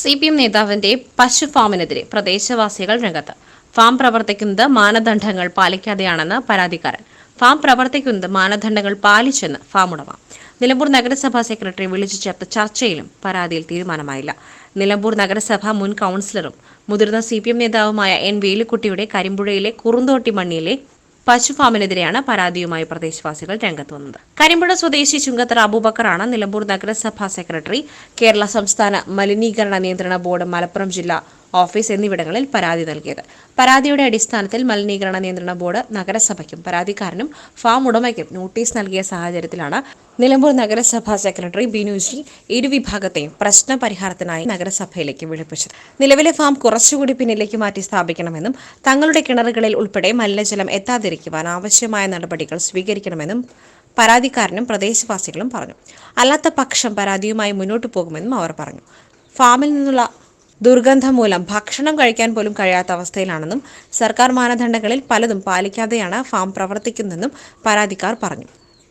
C P M നേതാവിന്റെ പശു ഫാമിനെതിരെ പ്രദേശവാസികൾ രംഗത്ത്. ഫാം പ്രവർത്തിക്കുന്നത് മാനദണ്ഡങ്ങൾ പാലിക്കാതെയാണെന്ന് പരാതിക്കാരൻ. ഫാം പ്രവർത്തിക്കുന്നത് മാനദണ്ഡങ്ങൾ പാലിച്ചെന്ന് ഫാം ഉടമ. നിലമ്പൂർ നഗരസഭാ സെക്രട്ടറി വിളിച്ചു ചേർത്ത ചർച്ചയിലും പരാതിയിൽ തീരുമാനമായില്ല. നിലമ്പൂർ നഗരസഭാ മുൻ കൗൺസിലറും മുതിർന്ന സി പി എം നേതാവുമായ എൻ വേലുക്കുട്ടിയുടെ കരിമ്പുഴയിലെ കുറുന്തോട്ടി മണ്ണിയിലെ പശുഫാമിനെതിരെയാണ് പരാതിയുമായി പ്രദേശവാസികൾ രംഗത്ത് വന്നത്. കരിമ്പുഴ സ്വദേശി ചുങ്കത്തറ അബൂബക്കറാണ് നിലമ്പൂർ നഗരസഭാ സെക്രട്ടറി. കേരള സംസ്ഥാന മലിനീകരണ നിയന്ത്രണ ബോർഡ് മലപ്പുറം ജില്ലാ ഓഫീസ് എന്നിവിടങ്ങളിൽ പരാതി നൽകിയത്. പരാതിയുടെ അടിസ്ഥാനത്തിൽ മലിനീകരണ നിയന്ത്രണ ബോർഡ് നഗരസഭയ്ക്കും പരാതിക്കാരനും ഫാം ഉടമയ്ക്കും നോട്ടീസ് നൽകിയ സാഹചര്യത്തിലാണ് നിലമ്പൂർ നഗരസഭാ സെക്രട്ടറി ബിനുജി ഇരുവിഭാഗത്തെയും പ്രശ്ന പരിഹാരത്തിനായി നഗരസഭയിലേക്ക് വിളിപ്പിച്ചത്. നിലവിലെ ഫാം കുറച്ചുകൂടി പിന്നിലേക്ക് മാറ്റി സ്ഥാപിക്കണമെന്നും തങ്ങളുടെ കിണറുകളിൽ ഉൾപ്പെടെ മലിനജലം എത്താതിരിക്കുവാൻ ആവശ്യമായ നടപടികൾ സ്വീകരിക്കണമെന്നും പരാതിക്കാരനും പ്രദേശവാസികളും പറഞ്ഞു. അല്ലാത്ത പക്ഷം പരാതിയുമായി മുന്നോട്ടു പോകുമെന്നും അവർ പറഞ്ഞു. ഫാമിൽ നിന്നുള്ള ദുർഗന്ധം മൂലം ഭക്ഷണം കഴിക്കാൻ പോലും കഴിയാത്ത അവസ്ഥയിലാണെന്നും സർക്കാർ മാനദണ്ഡങ്ങളിൽ പലതും പാലിക്കാതെയാണ് ഫാം പ്രവർത്തിക്കുന്നതെന്നും പരാതിക്കാർ പറഞ്ഞു.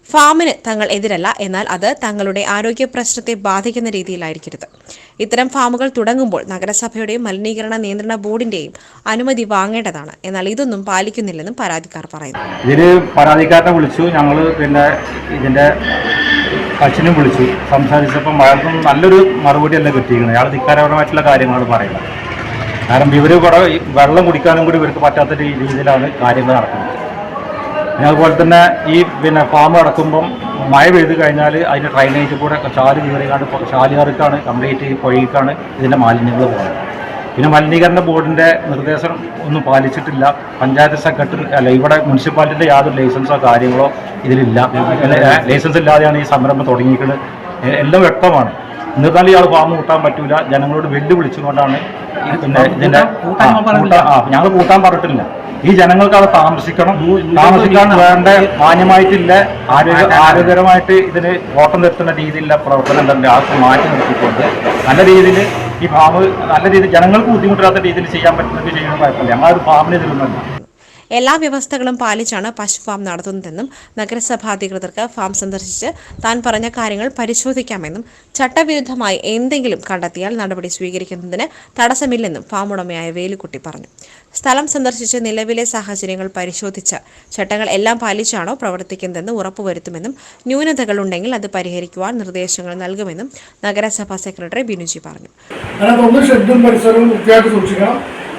ഫാമിന് തങ്ങൾ എതിരല്ല എന്നാൽ അത് തങ്ങളുടെ ആരോഗ്യ പ്രശ്നത്തെ ബാധിക്കുന്ന രീതിയിലായിരിക്കരുത്. ഇത്തരം ഫാമുകൾ തുടങ്ങുമ്പോൾ നഗരസഭയുടെയും മലിനീകരണ നിയന്ത്രണ ബോർഡിന്റെയും അനുമതി വാങ്ങേണ്ടതാണ്. എന്നാൽ ഇതൊന്നും പാലിക്കുന്നില്ലെന്നും പരാതിക്കാർ പറയുന്നു. ഇതിന് പരാതിക്കാരനെ വിളിച്ചു. ഞങ്ങൾ പിന്നെ ഇതിന്റെ കച്ചിനും വിളിച്ചു. സംസാരിച്ചപ്പം അയാൾക്ക് നല്ലൊരു മറുപടി അല്ല കിട്ടിയിരിക്കുന്നത്. അയാൾ ധിക്കാരപരമായിട്ടുള്ള കാര്യങ്ങൾ പറയുന്നത്. കാരണം ഇവർ ഈ വെള്ളം കുടിക്കാനും കൂടി ഇവർക്ക് പറ്റാത്ത രീതിയിലാണ് കാര്യങ്ങൾ നടക്കുന്നത്. പിന്നെ അതുപോലെ തന്നെ ഈ പിന്നെ ഫാം അടക്കുമ്പം മഴ പെയ്ത് കഴിഞ്ഞാൽ അതിന്റെ ഡ്രൈനേജ് കൂടെ ചാൽ കീറിക്കാണ്ട് ചാലുകാർക്കാണ് കംപ്ലീറ്റ് പൊഴിക്കാണ് ഇതിന്റെ മാലിന്യങ്ങൾ പോകുന്നത്. പിന്നെ മലിനീകരണ ബോർഡിന്റെ നിർദ്ദേശം ഒന്നും പാലിച്ചിട്ടില്ല. പഞ്ചായത്ത് സെക്രട്ടറി അല്ല ഇവിടെ മുനിസിപ്പാലിറ്റിയുടെ യാതൊരു ലൈസൻസോ കാര്യങ്ങളോ ഇതിലില്ല. ലൈസൻസ് ഇല്ലാതെയാണ് ഈ സംരംഭം തുടങ്ങിയിരിക്കുന്നത്. എല്ലാം വ്യക്തമാണ്. എന്നിരുന്നാലും ഇയാൾ ഫാം കൂട്ടാൻ പറ്റൂല. ജനങ്ങളോട് വെല്ലുവിളിച്ചുകൊണ്ടാണ് വിളിച്ചുകൊണ്ടാണ് പിന്നെ ഇതിന്റെ ആ, ആ ഞങ്ങൾ കൂട്ടാൻ പറഞ്ഞിട്ടില്ല. ഈ ജനങ്ങൾക്ക് അവിടെ താമസിക്കണം. താമസിക്കാൻ വേണ്ട മാന്യമായിട്ടില്ല. ആരോഗ്യ ആരോഗ്യകരമായിട്ട് ഇതിന് ഓട്ടം നിർത്തുന്ന രീതിയിലുള്ള പ്രവർത്തനം തന്നെ ആൾക്ക് മാറ്റി നിർത്തിക്കൊണ്ട് നല്ല രീതിയിൽ ഈ ഫാം നല്ല രീതിയിൽ ജനങ്ങൾക്ക് ബുദ്ധിമുട്ടില്ലാത്ത രീതിയിൽ ചെയ്യാൻ പറ്റുന്നത് ചെയ്യുന്ന കുഴപ്പമില്ല. ഞങ്ങളൊരു ഇതിലൊന്നുമല്ല എല്ലാ വ്യവസ്ഥകളും പാലിച്ചാണ് പശു ഫാം നടത്തുന്നതെന്നും നഗരസഭാ അധികൃതർക്ക് ഫാം സന്ദർശിച്ച് താൻ പറഞ്ഞ കാര്യങ്ങൾ പരിശോധിക്കാമെന്നും ചട്ടവിരുദ്ധമായി എന്തെങ്കിലും കണ്ടെത്തിയാൽ നടപടി സ്വീകരിക്കുന്നതിന് തടസ്സമില്ലെന്നും ഫാം ഉടമയായ വേലുക്കുട്ടി പറഞ്ഞു. സ്ഥലം സന്ദർശിച്ച് നിലവിലെ സാഹചര്യങ്ങൾ പരിശോധിച്ച് ചട്ടങ്ങൾ എല്ലാം പാലിച്ചാണോ പ്രവർത്തിക്കുന്നതെന്ന് ഉറപ്പുവരുത്തുമെന്നും ന്യൂനതകൾ ഉണ്ടെങ്കിൽ അത് പരിഹരിക്കുവാൻ നിർദ്ദേശങ്ങൾ നൽകുമെന്നും നഗരസഭാ സെക്രട്ടറി ബിനുജി പറഞ്ഞു.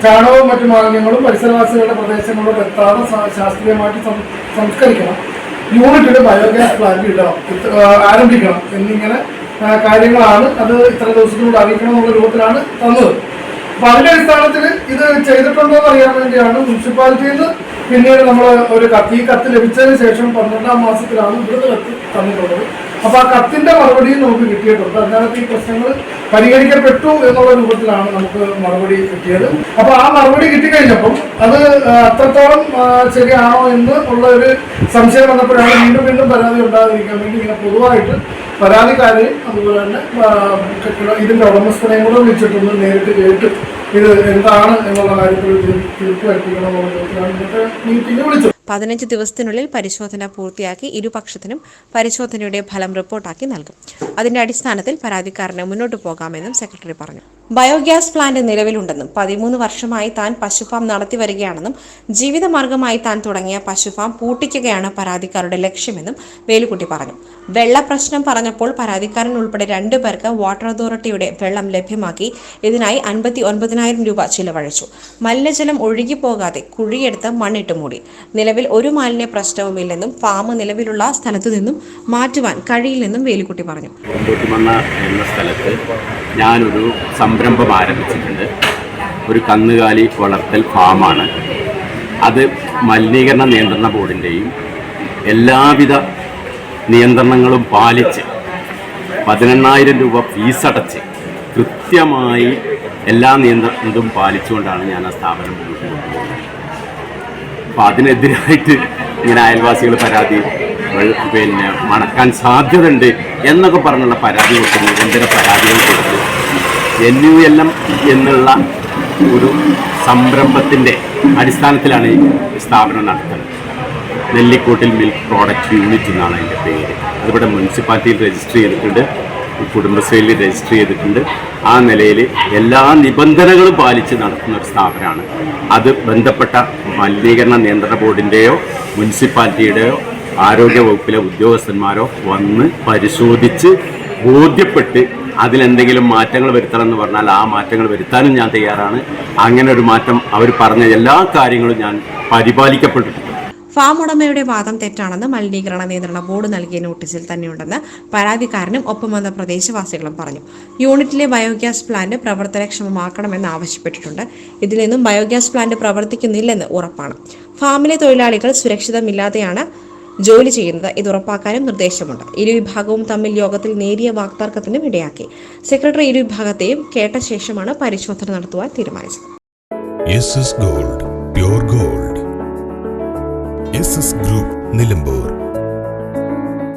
ചാണകവും മറ്റു മാലിന്യങ്ങളും പരിസരവാസികളുടെ പ്രദേശങ്ങളിലോട്ട് എത്താതെ ശാസ്ത്രീയമായിട്ട് സംസ്കരിക്കണം. യൂണിറ്റിൽ ബയോഗ്യാസ് പ്ലാന്റ് ഇടണം. ആരംഭിക്കണം. എന്നിങ്ങനെ കാര്യങ്ങളാണ് അത് ഇത്ര ദിവസത്തിനോട് അറിയിക്കണം എന്നുള്ള രൂപത്തിലാണ് തന്നത്. അപ്പൊ അതിന്റെ അടിസ്ഥാനത്തിൽ ഇത് ചെയ്തിട്ടുണ്ടോ എന്ന് അറിയാൻ വേണ്ടിയാണ് മുനിസിപ്പാലിറ്റിയിൽ നിന്ന് പിന്നീട് നമ്മൾ ഒരു കത്ത് ഈ കത്ത് ലഭിച്ചതിന് ശേഷം പന്ത്രണ്ടാം മാസത്തിലാണ് ഇവിടുത്തെ കത്ത് തന്നിട്ടുള്ളത്. അപ്പൊ ആ കത്തിന്റെ മറുപടിയും നമുക്ക് കിട്ടിയിട്ടുണ്ട്. അതിനകത്ത് ഈ പ്രശ്നങ്ങൾ പരിഹരിക്കപ്പെട്ടു എന്നുള്ള രൂപത്തിലാണ് നമുക്ക് മറുപടി കിട്ടിയത്. അപ്പൊ ആ മറുപടി കിട്ടിക്കഴിഞ്ഞപ്പം അത് അത്രത്തോളം ശരിയാണോ എന്ന് ഉള്ള ഒരു സംശയം വന്നപ്പോഴാണ് വീണ്ടും വീണ്ടും പരാതി ഉണ്ടാകാതിരിക്കാൻ വേണ്ടി ഇങ്ങനെ പൊതുവായിട്ട് പരാതിക്കാരെയും അതുപോലെ തന്നെ ഇതിന്റെ ഉടമസ്ഥനെയും കൂടെ വിളിച്ചിട്ടൊന്ന് നേരിട്ട് കേട്ട് ഇത് എന്താണ് എന്നുള്ള കാര്യത്തിൽ തീർപ്പ് കൽപ്പിക്കണം എന്നുള്ള ഇന്നത്തെ മീറ്റിംഗ് വിളിച്ചത്. പതിനഞ്ച് ദിവസത്തിനുള്ളിൽ പരിശോധന പൂർത്തിയാക്കി ഇരുപക്ഷത്തിനും പരിശോധനയുടെ ഫലം റിപ്പോർട്ടാക്കി നൽകും. അതിന്റെ അടിസ്ഥാനത്തിൽ പരാതിക്കാരന് മുന്നോട്ട് പോകാമെന്നും സെക്രട്ടറി പറഞ്ഞു. ബയോഗ്യാസ് പ്ലാന്റ് നിലവിലുണ്ടെന്നും പതിമൂന്ന് വർഷമായി താൻ പശുഫാം നടത്തി വരികയാണെന്നും ജീവിതമാർഗമായി താൻ തുടങ്ങിയ പശുഫാം പൂട്ടിക്കുകയാണ് പരാതിക്കാരുടെ ലക്ഷ്യമെന്നും വേലുക്കുട്ടി പറഞ്ഞു. വെള്ള പ്രശ്നം പറഞ്ഞപ്പോൾ പരാതിക്കാരൻ ഉൾപ്പെടെ രണ്ടു പേർക്ക് വാട്ടർ അതോറിറ്റിയുടെ വെള്ളം ലഭ്യമാക്കി. ഇതിനായി അൻപത്തി ഒൻപതിനായിരം രൂപ ചിലവഴിച്ചു. മലിനജലം ഒഴുകിപ്പോകാതെ കുഴിയെടുത്ത് മണ്ണിട്ട് മൂടി. നിലവിൽ ഒരു മാലിന്യ പ്രശ്നവുമില്ലെന്നും ഫാം നിലവിലുള്ള സ്ഥലത്തു നിന്നും മാറ്റുവാൻ കഴിയില്ലെന്നും വേലുക്കുട്ടി പറഞ്ഞു. പൂന്തോട്ടിമണ്ണ എന്ന സ്ഥലത്ത് ഞാനൊരു സംരംഭം ആരംഭിച്ചിട്ടുണ്ട്. ഒരു കന്നുകാലി വളർത്തൽ ഫാമാണ്. അത് മലിനീകരണ നിയന്ത്രണ ബോർഡിന്റെയും എല്ലാവിധ നിയന്ത്രണങ്ങളും പാലിച്ച് പതിനെണ്ണായിരം രൂപ ഫീസടച്ച് കൃത്യമായി എല്ലാ നിയന്ത്രണതും പാലിച്ചുകൊണ്ടാണ് ഞാൻ ആ സ്ഥാപനം മുന്നോട്ട് കൊണ്ടുപോകുന്നത്. അപ്പോൾ അതിനെതിരായിട്ട് ഇങ്ങനെ അയൽവാസികൾ പരാതി പിന്നെ മണക്കാൻ സാധ്യതയുണ്ട് എന്നൊക്കെ പറഞ്ഞുള്ള പരാതി കൊടുത്തു നിരന്തര പരാതികൾ കൊടുത്തു എൻ യു എൽ എം എന്നുള്ള ഒരു സംരംഭത്തിന്റെ അടിസ്ഥാനത്തിലാണ് ഈ സ്ഥാപനം നടത്തുന്നത്. നെല്ലിക്കോട്ടിൽ മിൽക്ക് പ്രോഡക്റ്റ് യൂണിറ്റ് എന്നാണ് അതിന്റെ പേര്. അതിവിടെ മുനിസിപ്പാലിറ്റിയിൽ രജിസ്റ്റർ ചെയ്തിട്ടുണ്ട്. കുടുംബശ്രീയിൽ രജിസ്റ്റർ ചെയ്തിട്ടുണ്ട്. ആ നിലയിൽ എല്ലാ നിബന്ധനകളും പാലിച്ച് നടത്തുന്ന ഒരു സ്ഥാപനമാണ്. അത് ബന്ധപ്പെട്ട മലിനീകരണ നിയന്ത്രണ ബോർഡിന്റെയോ മുനിസിപ്പാലിറ്റിയുടെയോ ആരോഗ്യ വകുപ്പിലെ ഉദ്യോഗസ്ഥന്മാരോ വന്ന് പരിശോധിച്ച് ബോധ്യപ്പെട്ട് അതിലെന്തെങ്കിലും മാറ്റങ്ങൾ വരുത്തണം എന്ന് പറഞ്ഞാൽ ആ മാറ്റങ്ങൾ വരുത്താനും ഞാൻ തയ്യാറാണ്. അങ്ങനെ ഒരു മാറ്റം അവർ പറഞ്ഞ എല്ലാ കാര്യങ്ങളും ഞാൻ പരിപാലിക്കപ്പെട്ടിട്ടുണ്ട്. ഫാം ഉടമയുടെ വാദം തെറ്റാണെന്ന് മലിനീകരണ നിയന്ത്രണ ബോർഡ് നൽകിയ നോട്ടീസിൽ തന്നെയുണ്ടെന്ന് പരാതിക്കാരനും ഒപ്പം വന്ന പ്രദേശവാസികളും പറഞ്ഞു. യൂണിറ്റിലെ ബയോഗ്യാസ് പ്ലാന്റ് പ്രവർത്തനക്ഷമമാക്കണമെന്ന് ആവശ്യപ്പെട്ടിട്ടുണ്ട്. ഇതിൽ നിന്നും ബയോഗ്യാസ് പ്ലാന്റ് പ്രവർത്തിക്കുന്നില്ലെന്ന് ഉറപ്പാണ്. ഫാമിലെ തൊഴിലാളികൾ സുരക്ഷിതമില്ലാതെയാണ് ജോലി ചെയ്യുന്നത് ഇത് ഉറപ്പാക്കാനും നിർദ്ദേശമുണ്ട്. ഇരുവിഭാഗവും തമ്മിൽ യോഗത്തിൽ നേരിയ വാക്തർക്കത്തിനും ഇടയാക്കി. സെക്രട്ടറി ഇരുവിഭാഗത്തെയും കേട്ട ശേഷമാണ് പരിശോധന നടത്തുവാൻ തീരുമാനിച്ചത്. Gold gold group Nilambur